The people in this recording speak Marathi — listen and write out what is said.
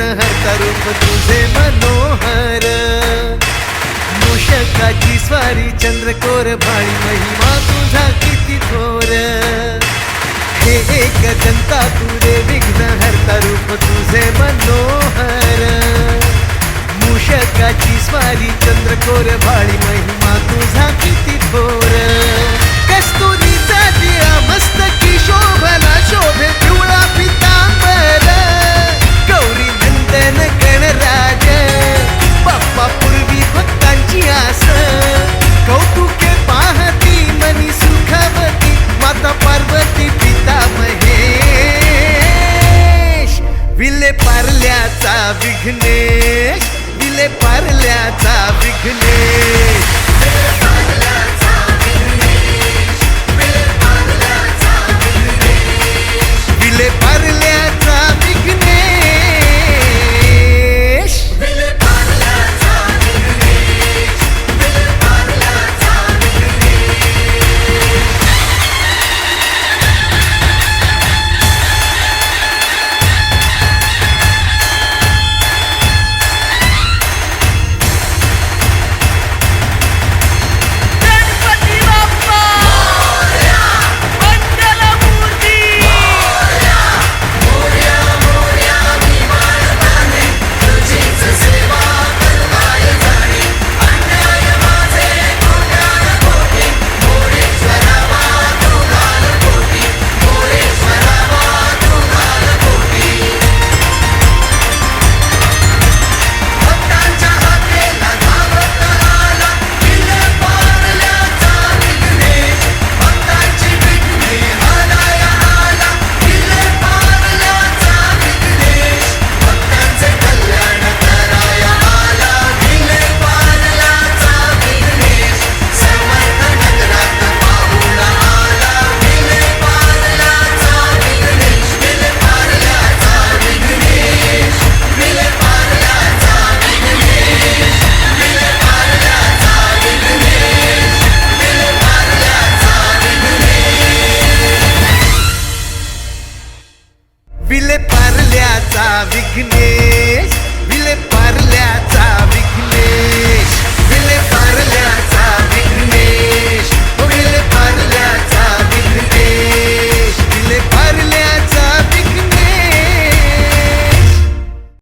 हरता रूप तुझे मनोहर। मूषकाची स्वारी चंद्रकोर भाळी महिमा तुझा किती थोर। हे एक जनता तुरे विघ्न हरता रूप तुझे मनोहर। मूषकाची स्वारी चंद्रकोर भाळी महिमा तुझा किती थोर। विले पारल्याचा विघ्नेश विले पारल्याचा विघ्नेश विले पारल्याचा विघ्नेश विले पारल्याचा विघ्नेश विले पारल्याचा